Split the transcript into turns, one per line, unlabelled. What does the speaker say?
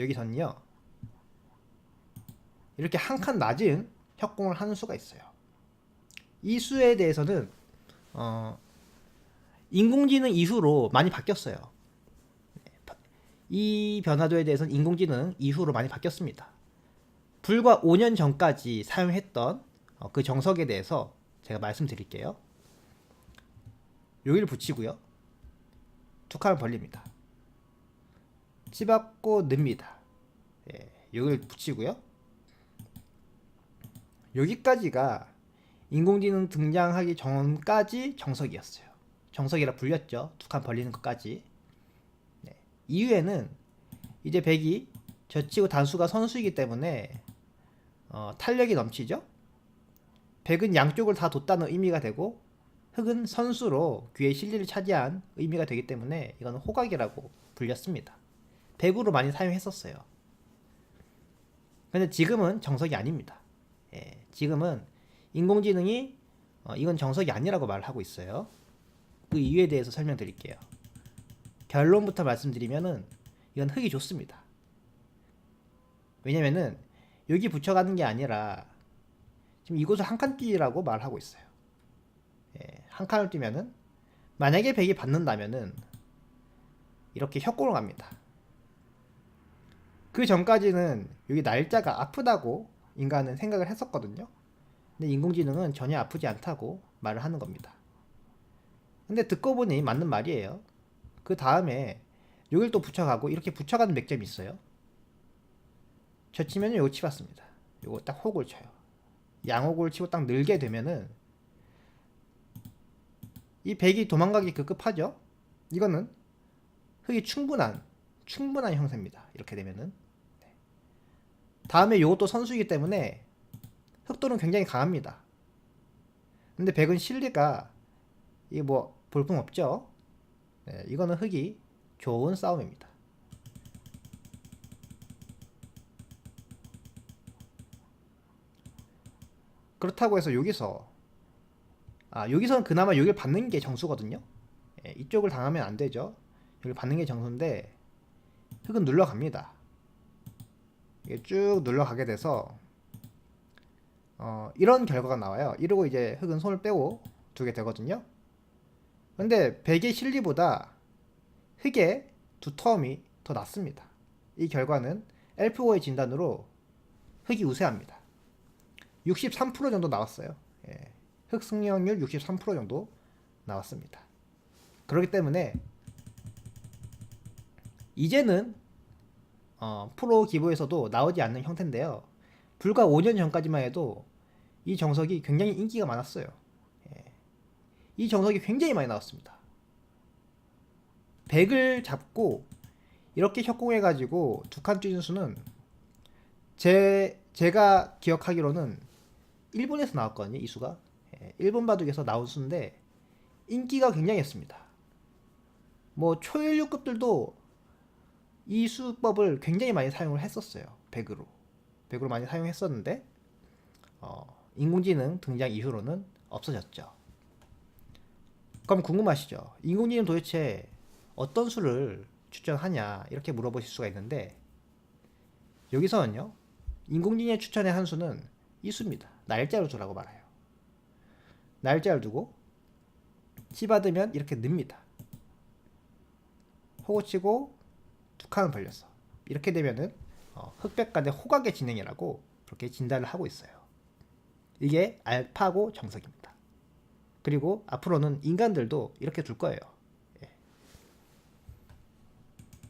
여기서는요 이렇게 한 칸 낮은 협공을 하는 수가 있어요. 이 수에 대해서는 어, 인공지능 이후로 많이 바뀌었어요. 이 변화도에 대해서는 인공지능 이후로 많이 바뀌었습니다. 불과 5년 전까지 사용했던 어, 그 정석에 대해서 제가 말씀드릴게요. 여기를 붙이고요. 두 칸을 벌립니다. 찝었고 늡니다. 예, 여기를 붙이고요. 여기까지가 인공지능 등장하기 전까지 정석이었어요. 정석이라 불렸죠. 두 칸 벌리는 것까지. 네. 이후에는 이제 백이 젖히고 단수가 선수이기 때문에 어, 탄력이 넘치죠. 백은 양쪽을 다 뒀다는 의미가 되고 흑은 선수로 귀의 실리를 차지한 의미가 되기 때문에 이거는 호각이라고 불렸습니다. 백으로 많이 사용했었어요. 근데 지금은 정석이 아닙니다. 예, 지금은 인공지능이 어, 이건 정석이 아니라고 말을 하고 있어요. 그 이유에 대해서 설명드릴게요. 결론부터 말씀드리면은 이건 흙이 좋습니다. 왜냐면은 여기 붙여가는 게 아니라 지금 이곳을 한 칸 뛰라고 말하고 있어요. 예, 한 칸을 뛰면은 만약에 백이 받는다면은 이렇게 협공을 갑니다. 그 전까지는 여기 날짜가 아프다고 인간은 생각을 했었거든요. 근데 인공지능은 전혀 아프지 않다고 말을 하는 겁니다. 근데 듣고 보니 맞는 말이에요. 그 다음에 여길 또 붙여가고 이렇게 붙여가는 맥점이 있어요. 저 치면은 요거 치봤습니다. 요거 딱 호구를 쳐요. 양호구를 치고 딱 늘게 되면은 이 백이 도망가기 급급하죠. 이거는 흙이 충분한 충분한 형태입니다. 이렇게 되면은 네. 다음에 요것도 선수이기 때문에 흑도는 굉장히 강합니다. 근데 백은 실리가 이게 뭐 볼품 없죠. 네, 이거는 흑이 좋은 싸움입니다. 그렇다고 해서 여기서 아 여기서는 그나마 여기를 받는 게 정수거든요. 예, 이쪽을 당하면 안 되죠. 여기 받는 게 정수인데 흙은 눌러갑니다. 이게 쭉 눌러가게 돼서 어, 이런 결과가 나와요. 이러고 이제 흙은 손을 빼고 두게 되거든요. 근데 백의 실리보다 흙의 두터움이 더 낮습니다. 이 결과는 엘프고의 진단으로 흙이 우세합니다. 63% 정도 나왔어요. 예. 흑 승리확률 63% 정도 나왔습니다. 그렇기 때문에 이제는 어, 프로 기부에서도 나오지 않는 형태인데요. 불과 5년 전까지만 해도 이 정석이 굉장히 인기가 많았어요. 예. 이 정석이 굉장히 많이 나왔습니다. 100을 잡고 이렇게 협공해가지고 두 칸 뛰는 수는 제 제가 기억하기로는 일본에서 나왔거든요. 이 수가 예, 일본 바둑에서 나온 수인데 인기가 굉장했습니다. 뭐 초일류급들도 이 수법을 굉장히 많이 사용을 했었어요. 100으로 100으로 많이 사용했었는데 어, 인공지능 등장 이후로는 없어졌죠. 그럼 궁금하시죠? 인공지능 도대체 어떤 수를 추천하냐 이렇게 물어보실 수가 있는데 여기서는요 인공지능의 추천의 한 수는 이 수입니다. 날짜로 두라고 말해요. 날짜를 두고 치 받으면 이렇게 늡니다. 호구 치고 두 칸을 벌렸어. 이렇게 되면은 어, 흑백 간의 호각의 진행이라고 그렇게 진단을 하고 있어요. 이게 알파고 정석입니다. 그리고 앞으로는 인간들도 이렇게 둘 거예요.